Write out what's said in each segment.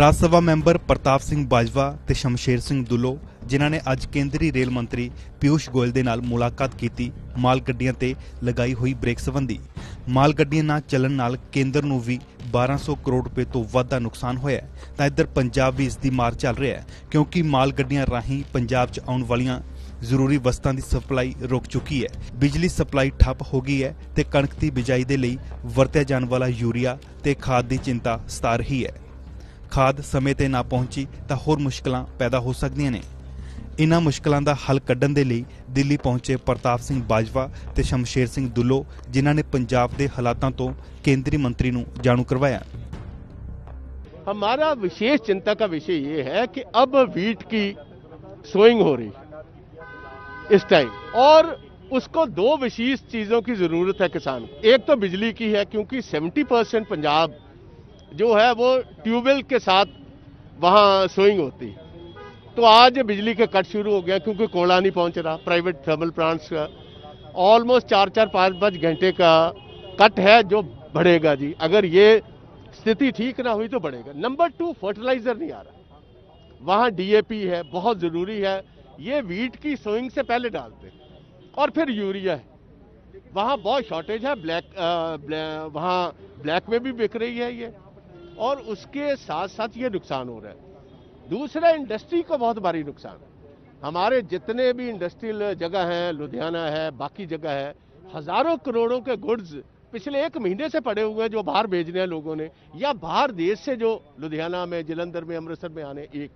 ਰਾਜ Sabha member ਪ੍ਰਤਾਪ ਸਿੰਘ ਬਾਜਵਾ ਤੇ ਸ਼ਮਸ਼ੇਰ ਸਿੰਘ ਦੁੱਲੋ, ਜਿਨ੍ਹਾਂ ਨੇ ਅੱਜ ਕੇਂਦਰੀ ਰੇਲ ਮੰਤਰੀ ਪਿਊਸ਼ ਗੋਇਲ ਦੇ ਨਾਲ ਮੁਲਾਕਾਤ ਕੀਤੀ, ਮਾਲ ਗੱਡੀਆਂ ਤੇ ਲਗਾਈ ਹੋਈ ਬ੍ਰੇਕ ਸੰਬੰਧੀ। ਮਾਲ ਗੱਡੀਆਂ ਨਾ ਚੱਲਣ ਨਾਲ ਕੇਂਦਰ ਨੂੰ ਵੀ 1200 ਕਰੋੜ ਰੁਪਏ ਤੋਂ ਵੱਧ ਦਾ ਨੁਕਸਾਨ ਹੋਇਆ ਤਾਂ ਇੱਧਰ ਪੰਜਾਬ ਵੀ ਇਸ ਦੀ ਮਾਰ ਚੱਲ ਰਿਹਾ ਹੈ, ਕਿਉਂਕਿ ਮਾਲ ਗੱਡੀਆਂ ਰਾਹੀਂ ਪੰਜਾਬ 'ਚ ਆਉਣ ਵਾਲੀਆਂ ਜ਼ਰੂਰੀ ਵਸਤਾਂ ਦੀ ਸਪਲਾਈ ਰੁਕ ਚੁੱਕੀ ਹੈ। ਬਿਜਲੀ ਸਪਲਾਈ ਠੱਪ ਹੋ ਗਈ ਹੈ ਤੇ ਕਣਕ ਦੀ ਬਿਜਾਈ ਦੇ ਲਈ ਵਰਤਿਆ ਜਾਣ ਵਾਲਾ ਯੂਰੀਆ ਤੇ ਖਾਦ ਦੀ ਚਿੰਤਾ ਸਤਾ ਰਹੀ ਹੈ। ਖਾਦ ਸਮੇਂ ਤੇ ਨਾ ਪਹੁੰਚੀ ਤਾਂ ਹੋਰ ਮੁਸ਼ਕਲਾਂ ਪੈਦਾ ਹੋ ਸਕਦੀਆਂ ਨੇ ਇਨ੍ਹਾਂ ਮੁਸ਼ਕਲਾਂ ਦਾ ਹੱਲ ਕੱਢਣ ਦੇ ਲਈ ਦਿੱਲੀ ਪਹੁੰਚੇ ਪ੍ਰਤਾਪ ਸਿੰਘ ਬਾਜਵਾ ਤੇ ਸ਼ਮਸ਼ੇਰ ਸਿੰਘ ਦੁੱਲੋ ਜਿਨ੍ਹਾਂ ਨੇ ਪੰਜਾਬ ਦੇ ਹਾਲਾਤਾਂ ਤੋਂ ਕੇਂਦਰੀ ਮੰਤਰੀ ਨੂੰ ਜਾਣੂ ਕਰਵਾਇਆ हमारा विशेष चिंता का विषय ये है कि अब वीट की सोइंग हो रही इस टाइम और उसको दो विशेष चीजों की जरूरत है किसान को एक तो बिजली की है क्योंकि 70 परसेंट पंजाब जो है वो ट्यूबवेल के साथ वहाँ सोइंग होती। तो आज बिजली के कट शुरू हो गया क्योंकि कोयला नहीं पहुँच रहा प्राइवेट थर्मल प्लांट्स का। ऑलमोस्ट चार चार पाँच पाँच घंटे का कट है जो बढ़ेगा जी। अगर ये स्थिति ठीक ना हुई तो बढ़ेगा। नंबर टू फर्टिलाइज़र नहीं आ रहा। वहाँ डीएपी है बहुत ज़रूरी है। ये वीट की सोइंग से पहले डालते और फिर यूरिया है। वहाँ बहुत शॉर्टेज है ब्लैक, अ, ब्लै, वहाँ ब्लैक में भी बिक रही है ये। और उसके साथ साथ ये नुकसान हो रहा है। दूसरा, इंडस्ट्री को बहुत भारी नुकसान है। हमारे जितने भी इंडस्ट्रियल जगह हैं, लुधियाना है, बाकी जगह है, हज़ारों करोड़ों के गुड्स पिछले एक महीने से पड़े हुए हैं जो बाहर भेजने हैं लोगों ने, या बाहर देश से जो लुधियाना में, जलंधर में, अमृतसर में आने एक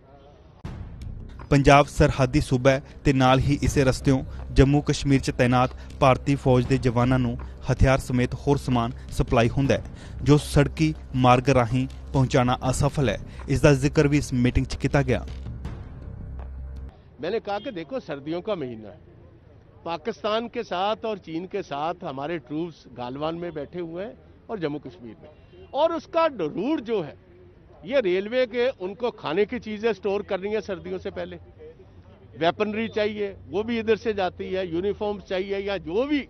ਪੰਜਾਬ ਸਰਹੱਦੀ ਸੂਬਾ ਹੈ ਤੇ ਨਾਲ ਹੀ ਇਸੇ ਰਸਤਿਓਂ ਜੰਮੂ ਕਸ਼ਮੀਰ 'ਚ ਤਾਇਨਾਤ ਭਾਰਤੀ ਫੌਜ ਦੇ ਜਵਾਨਾਂ ਨੂੰ ਹਥਿਆਰ ਸਮੇਤ ਹੋਰ ਸਮਾਨ ਸਪਲਾਈ ਹੁੰਦਾ ਹੈ ਜੋ ਸੜਕੀ ਮਾਰਗ ਰਾਹੀਂ ਪਹੁੰਚਾਉਣਾ ਅਸਫਲ ਹੈ ਇਸ ਦਾ ਜ਼ਿਕਰ ਵੀ ਇਸ ਮੀਟਿੰਗ 'ਚ ਕੀਤਾ ਗਿਆ मैंने कहा कि देखो सर्दियों का महीना है पाकिस्तान के साथ और चीन के साथ हमारे ट्रूप्स गालवान में बैठे हुए हैं और जम्मू कश्मीर में और उसका रूट जो है ये रेलवे के उनको खाने की चीजें स्टोर करनी है सर्दियों से पहले वेपनरी चाहिए वो भी इधर से जाती है यूनिफॉर्म्स चाहिए या जो भी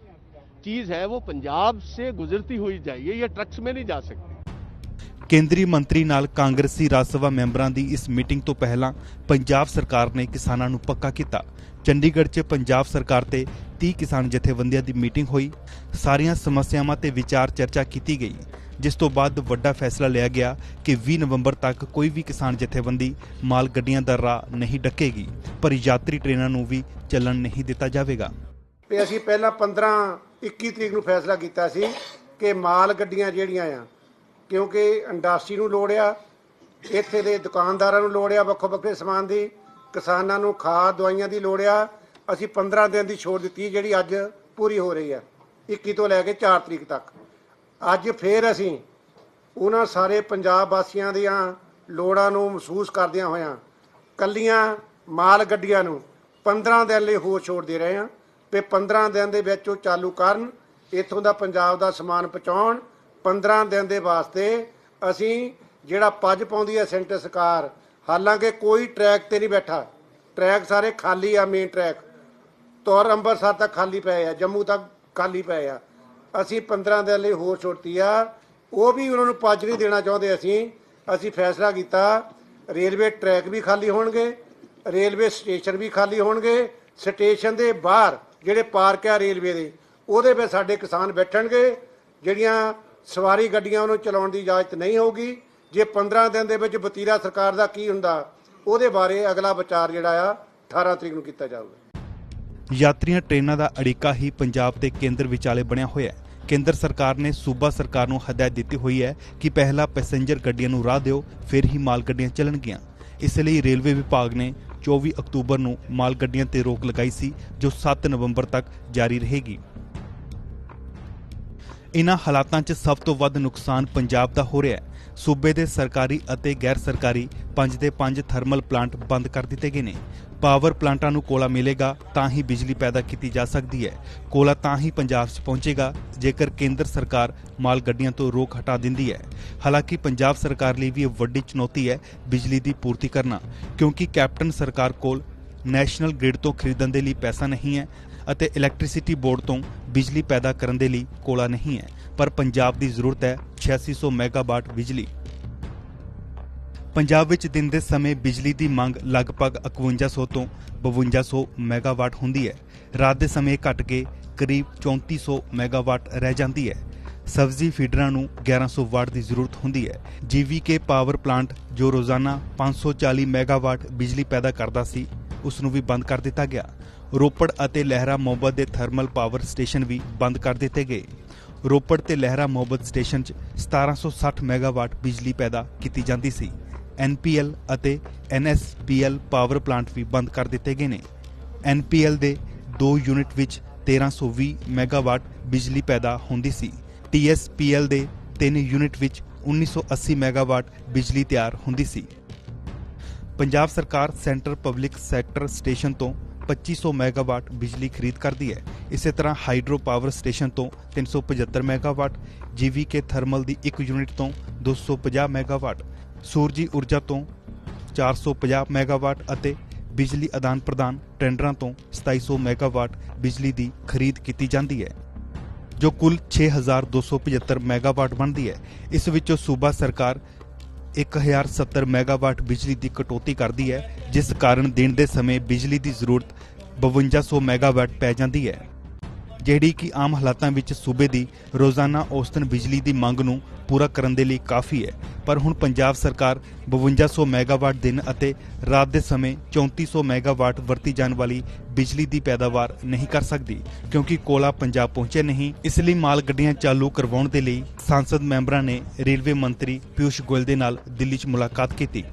चीज है वो पंजाब से गुजरती हुई चाहिए ये ट्रक्स में नहीं जा सकती ਕੇਂਦਰੀ ਮੰਤਰੀ ਨਾਲ ਕਾਂਗਰਸੀ ਰਾਜ ਸਭਾ ਮੈਂਬਰਾਂ ਦੀ ਇਸ ਮੀਟਿੰਗ ਤੋਂ ਪਹਿਲਾਂ ਪੰਜਾਬ ਸਰਕਾਰ ਨੇ ਕਿਸਾਨਾਂ ਨੂੰ ਪੱਕਾ ਕੀਤਾ ਚੰਡੀਗੜ੍ਹ 'ਚ ਪੰਜਾਬ ਸਰਕਾਰ ਤੇ 30 ਕਿਸਾਨ ਜਥੇਬੰਦੀਆਂ ਦੀ ਮੀਟਿੰਗ ਹੋਈ। ਸਾਰੀਆਂ ਸਮੱਸਿਆਵਾਂ ਤੇ ਵਿਚਾਰ ਚਰਚਾ ਕੀਤੀ ਗਈ, ਜਿਸ ਤੋਂ ਬਾਅਦ ਵੱਡਾ ਫੈਸਲਾ ਲਿਆ ਗਿਆ ਕਿ 20 ਨਵੰਬਰ ਤੱਕ ਕੋਈ ਵੀ ਕਿਸਾਨ ਜਥੇਬੰਦੀ ਮਾਲ ਗੱਡੀਆਂ ਦਾ ਰਾਹ ਨਹੀਂ ਡੱਕੇਗੀ, ਪਰ ਯਾਤਰੀ ਟ੍ਰੇਨਾਂ ਨੂੰ ਵੀ ਚੱਲਣ ਨਹੀਂ ਦਿੱਤਾ ਜਾਵੇਗਾ। ਤੇ ਅਸੀਂ ਪਹਿਲਾਂ 15 21 ਤਰੀਕ ਨੂੰ ਫੈਸਲਾ ਕੀਤਾ ਸੀ ਕਿ ਮਾਲ ਗੱਡੀਆਂ ਜਿਹੜੀਆਂ ਆ, ਕਿਉਂਕਿ ਇੰਡਸਟਰੀ ਨੂੰ ਲੋੜ ਆ, ਇੱਥੇ ਦੇ ਦੁਕਾਨਦਾਰਾਂ ਨੂੰ ਲੋੜ ਆ ਵੱਖੋ ਵੱਖਰੇ ਸਮਾਨ ਦੀ, ਕਿਸਾਨਾਂ ਨੂੰ ਖਾਦ, ਦਵਾਈਆਂ ਦੀ ਲੋੜ ਆ ਅਸੀਂ 15 ਦਿਨ ਦੀ ਛੋੜ ਦਿੱਤੀ ਜਿਹੜੀ ਅੱਜ ਪੂਰੀ ਹੋ ਰਹੀ ਹੈ 21 ਤੋਂ ਲੈ ਕੇ 4 ਤਰੀਕ ਤੱਕ। ਅੱਜ ਫੇਰ ਅਸੀਂ ਉਹਨਾਂ ਸਾਰੇ ਪੰਜਾਬ ਵਾਸੀਆਂ ਦੀਆਂ ਲੋੜਾਂ ਨੂੰ ਮਹਿਸੂਸ ਕਰਦਿਆਂ ਹੋਇਆਂ ਕੱਲੀਆਂ ਮਾਲ ਗੱਡੀਆਂ ਨੂੰ 15 ਦਿਨ ਲਈ ਹੋਰ ਛੋੜ ਦੇ ਰਹੇ ਹਾਂ। ਤੇ 15 ਦਿਨ ਦੇ ਵਿੱਚ ਉਹ ਚਾਲੂ ਕਰਨ, ਇੱਥੋਂ ਦਾ ਪੰਜਾਬ ਦਾ ਸਮਾਨ ਪਹੁੰਚਾਉਣ 15 ਦਿਨ ਦੇ ਵਾਸਤੇ ਅਸੀਂ ਜਿਹੜਾ ਪੱਜ ਪਾਉਂਦੀ ਹੈ ਸੈਂਟਰ ਸਰਕਾਰ, ਹਾਲਾਂਕਿ ਕੋਈ ਟਰੈਕ ਤੇ ਨਹੀਂ ਬੈਠਾ। ਟਰੈਕ ਸਾਰੇ ਖਾਲੀ ਆ ਮੇਨ ਟਰੈਕ ਤੌਰ ਅੰਮ੍ਰਿਤਸਰ ਤੱਕ ਖਾਲੀ ਪਏ ਆ, ਜੰਮੂ ਤੱਕ ਖਾਲੀ ਪਏ ਆ। ਅਸੀਂ 15 ਦਿਨ ਲਈ ਹੋਰ ਛੋੜਤੀ ਆ। ਉਹ ਵੀ ਉਹਨਾਂ ਨੂੰ ਪੰਜ ਨਹੀਂ ਦੇਣਾ ਚਾਹੁੰਦੇ ਅਸੀਂ। ਅਸੀਂ ਫੈਸਲਾ ਕੀਤਾ, ਰੇਲਵੇ ਟਰੈਕ ਵੀ ਖਾਲੀ ਹੋਣਗੇ, ਰੇਲਵੇ ਸਟੇਸ਼ਨ ਵੀ ਖਾਲੀ ਹੋਣਗੇ। ਸਟੇਸ਼ਨ ਦੇ ਬਾਹਰ ਜਿਹੜੇ ਪਾਰਕ ਆ ਰੇਲਵੇ ਦੇ, ਉਹਦੇ ਵਿੱਚ ਸਾਡੇ ਕਿਸਾਨ ਬੈਠਣਗੇ। ਜਿਹੜੀਆਂ ਸਵਾਰੀ ਗੱਡੀਆਂ ਉਹਨੂੰ ਚਲਾਉਣ ਦੀ ਇਜਾਜ਼ਤ ਨਹੀਂ ਹੋਊਗੀ। ਜੇ 15 ਦਿਨ ਦੇ ਵਿੱਚ ਵਤੀਰਾ ਸਰਕਾਰ ਦਾ ਕੀ ਹੁੰਦਾ, ਉਹਦੇ ਬਾਰੇ ਅਗਲਾ ਵਿਚਾਰ ਜਿਹੜਾ ਆ 18 ਤਰੀਕ ਨੂੰ ਕੀਤਾ ਜਾਊਗਾ। ਯਾਤਰੀਆਂ ਟ੍ਰੇਨਾਂ ਦਾ ਅੜਿੱਕਾ ਹੀ ਪੰਜਾਬ ਤੇ ਕੇਂਦਰ ਵਿਚਾਲੇ ਬਣਿਆ ਹੋਇਆ ਹੈ। ਕੇਂਦਰ ਸਰਕਾਰ ਨੇ ਸੂਬਾ ਸਰਕਾਰ ਨੂੰ ਹਦਾਇਤ ਦਿੱਤੀ ਹੋਈ ਹੈ ਕਿ ਪਹਿਲਾਂ ਪੈਸੇਂਜਰ ਗੱਡੀਆਂ ਨੂੰ ਰਾਹ ਦਿਓ, ਫਿਰ ਹੀ ਮਾਲ ਗੱਡੀਆਂ ਚੱਲਣਗੀਆਂ। ਇਸ ਲਈ ਰੇਲਵੇ ਵਿਭਾਗ ਨੇ 24 ਅਕਤੂਬਰ ਨੂੰ ਮਾਲ ਗੱਡੀਆਂ ਤੇ ਰੋਕ ਲਗਾਈ ਸੀ, ਜੋ 7 ਨਵੰਬਰ ਤੱਕ ਜਾਰੀ ਰਹੇਗੀ। ਇਨ੍ਹਾਂ ਹਾਲਾਤਾਂ 'ਚ ਸਭ ਤੋਂ ਵੱਧ ਨੁਕਸਾਨ ਪੰਜਾਬ ਦਾ ਹੋ ਰਿਹਾ ਹੈ। ਸੂਬੇ ਦੇ ਸਰਕਾਰੀ ਅਤੇ ਗੈਰ ਸਰਕਾਰੀ ਪੰਜ ਦੇ ਪੰਜ ਥਰਮਲ ਪਲਾਂਟ ਬੰਦ ਕਰ ਦਿੱਤੇ ਗਏ ਨੇ। ਪਾਵਰ ਪਲਾਂਟਾਂ ਨੂੰ ਕੋਲਾ ਮਿਲੇਗਾ, ਤਾਂ ਹੀ ਬਿਜਲੀ ਪੈਦਾ ਕੀਤੀ ਜਾ ਸਕਦੀ ਹੈ। ਕੋਲਾ ਤਾਂ ਹੀ ਪੰਜਾਬ 'ਚ ਪਹੁੰਚੇਗਾ, ਜੇਕਰ ਕੇਂਦਰ ਸਰਕਾਰ ਮਾਲ ਗੱਡੀਆਂ ਤੋਂ ਰੋਕ ਹਟਾ ਦਿੰਦੀ ਹੈ। ਹਾਲਾਂਕਿ ਪੰਜਾਬ ਸਰਕਾਰ ਲਈ ਵੀ ਇਹ ਵੱਡੀ ਚੁਣੌਤੀ ਹੈ ਬਿਜਲੀ ਦੀ ਪੂਰਤੀ ਕਰਨਾ, ਕਿਉਂਕਿ ਕੈਪਟਨ ਸਰਕਾਰ ਕੋਲ ਨੈਸ਼ਨਲ ਗ੍ਰਿਡ ਤੋਂ ਖਰੀਦਣ ਦੇ ਲਈ ਪੈਸਾ ਨਹੀਂ ਹੈ ਅਤੇ ਇਲੈਕਟ੍ਰਿਸਿਟੀ ਬੋਰਡ ਤੋਂ ਬਿਜਲੀ ਪੈਦਾ ਕਰਨ ਦੇ ਲਈ ਕੋਲਾ ਨਹੀਂ ਹੈ। ਪਰ ਪੰਜਾਬ ਦੀ ਜ਼ਰੂਰਤ ਹੈ 8600 ਮੈਗਾਵਾਟ ਬਿਜਲੀ। ਪੰਜਾਬ ਵਿੱਚ ਦਿਨ ਦੇ ਸਮੇਂ ਬਿਜਲੀ ਦੀ ਮੰਗ ਲਗਭਗ 5100 ਤੋਂ 5200 ਮੈਗਾਵਾਟ ਹੁੰਦੀ ਹੈ। ਰਾਤ ਦੇ ਸਮੇਂ ਘਟ ਕੇ ਕਰੀਬ 3400 ਮੈਗਾਵਾਟ ਰਹਿ ਜਾਂਦੀ ਹੈ। ਸਬਜ਼ੀ ਫੀਡਰਾਂ ਨੂੰ 1100 ਵਾਟ ਦੀ ਜ਼ਰੂਰਤ ਹੁੰਦੀ ਹੈ। ਜੀਵੀਕੇ ਪਾਵਰ ਪਲਾਂਟ ਜੋ ਰੋਜ਼ਾਨਾ 540 ਮੈਗਾਵਾਟ ਬਿਜਲੀ ਪੈਦਾ ਕਰਦਾ ਸੀ, ਉਸ ਨੂੰ ਵੀ ਬੰਦ ਕਰ ਦਿੱਤਾ ਗਿਆ। ਰੋਪੜ ਅਤੇ ਲਹਿਰਾ ਮੁਹੱਬਤ ਦੇ ਥਰਮਲ ਪਾਵਰ ਸਟੇਸ਼ਨ ਵੀ ਬੰਦ ਕਰ ਦਿੱਤੇ ਗਏ। ਰੋਪੜ ਤੇ ਲਹਿਰਾ ਮੁਹੱਬਤ ਸਟੇਸ਼ਨ 'ਚ 1760 ਮੈਗਾਵਾਟ ਬਿਜਲੀ ਪੈਦਾ ਕੀਤੀ ਜਾਂਦੀ ਸੀ। NPL ਅਤੇ NSPL ਪਾਵਰ ਪਲਾਂਟ ਵੀ ਬੰਦ ਕਰ ਦਿੱਤੇ ਗਏ ਨੇ। NPL ਦੇ 2 ਯੂਨਿਟ ਵਿੱਚ 1320 ਮੈਗਾਵਾਟ ਬਿਜਲੀ ਪੈਦਾ ਹੁੰਦੀ ਸੀ। TSPL ਦੇ 3 ਯੂਨਿਟ ਵਿੱਚ 1980 ਮੈਗਾਵਾਟ ਬਿਜਲੀ ਤਿਆਰ ਹੁੰਦੀ ਸੀ। ਪੰਜਾਬ ਸਰਕਾਰ ਸੈਂਟਰ ਪਬਲਿਕ ਸੈਕਟਰ ਸਟੇਸ਼ਨ ਤੋਂ 2500 ਮੈਗਾਵਾਟ ਬਿਜਲੀ ਖਰੀਦ ਕਰਦੀ ਹੈ। ਇਸੇ ਤਰ੍ਹਾਂ ਹਾਈਡਰੋ ਪਾਵਰ ਸਟੇਸ਼ਨ ਤੋਂ 375 ਮੈਗਾਵਾਟ ਜੀਵੀਕੇ ਥਰਮਲ ਦੀ 1 ਯੂਨਿਟ ਤੋਂ 250 ਮੈਗਾਵਾਟ ਸੂਰਜੀ ਊਰਜਾ ਤੋਂ 450 ਮੈਗਾਵਾਟ ਅਤੇ ਬਿਜਲੀ ਆਦਾਨ ਪ੍ਰਦਾਨ ਟੈਂਡਰਾਂ ਤੋਂ 2700 ਮੈਗਾਵਾਟ ਬਿਜਲੀ ਦੀ ਖਰੀਦ ਕੀਤੀ ਜਾਂਦੀ ਹੈ, ਜੋ ਕੁੱਲ 6275 ਮੈਗਾਵਾਟ ਬਣਦੀ ਹੈ। ਇਸ ਵਿੱਚੋਂ ਸੂਬਾ ਸਰਕਾਰ 1070 ਮੈਗਾਵਾਟ ਬਿਜਲੀ ਦੀ ਕਟੌਤੀ ਕਰਦੀ ਹੈ, ਜਿਸ ਕਾਰਨ ਦਿਨ ਦੇ ਸਮੇਂ ਬਿਜਲੀ ਦੀ ਜ਼ਰੂਰਤ 5200 ਮੈਗਾਵਾਟ ਪੈ ਜਾਂਦੀ ਹੈ। ਜਿਹੜੀ ਕਿ ਆਮ ਹਾਲਾਤਾਂ ਵਿੱਚ ਸੂਬੇ ਦੀ ਰੋਜ਼ਾਨਾ ਔਸਤਨ ਬਿਜਲੀ ਦੀ ਮੰਗ ਨੂੰ ਪੂਰਾ ਕਰਨ ਦੇ ਲਈ ਕਾਫੀ ਹੈ। ਪਰ ਹੁਣ ਪੰਜਾਬ ਸਰਕਾਰ 5200 ਮੈਗਾਵਾਟ ਦਿਨ ਅਤੇ ਰਾਤ ਦੇ ਸਮੇਂ 3400 ਮੈਗਾਵਾਟ ਵਰਤੀ ਜਾਣ ਵਾਲੀ ਬਿਜਲੀ ਦੀ ਪੈਦਾਵਾਰ ਨਹੀਂ ਕਰ ਸਕਦੀ, ਕਿਉਂਕਿ ਕੋਲਾ ਪੰਜਾਬ ਪਹੁੰਚੇ ਨਹੀਂ। ਇਸ ਲਈ ਮਾਲ ਗੱਡੀਆਂ ਚਾਲੂ ਕਰਵਾਉਣ ਦੇ ਲਈ ਸੰਸਦ ਮੈਂਬਰਾਂ ਨੇ ਰੇਲਵੇ ਮੰਤਰੀ ਪਿਊਸ਼ ਗੋਇਲ ਦੇ ਨਾਲ ਦਿੱਲੀ 'ਚ ਮੁਲਾਕਾਤ ਕੀਤੀ।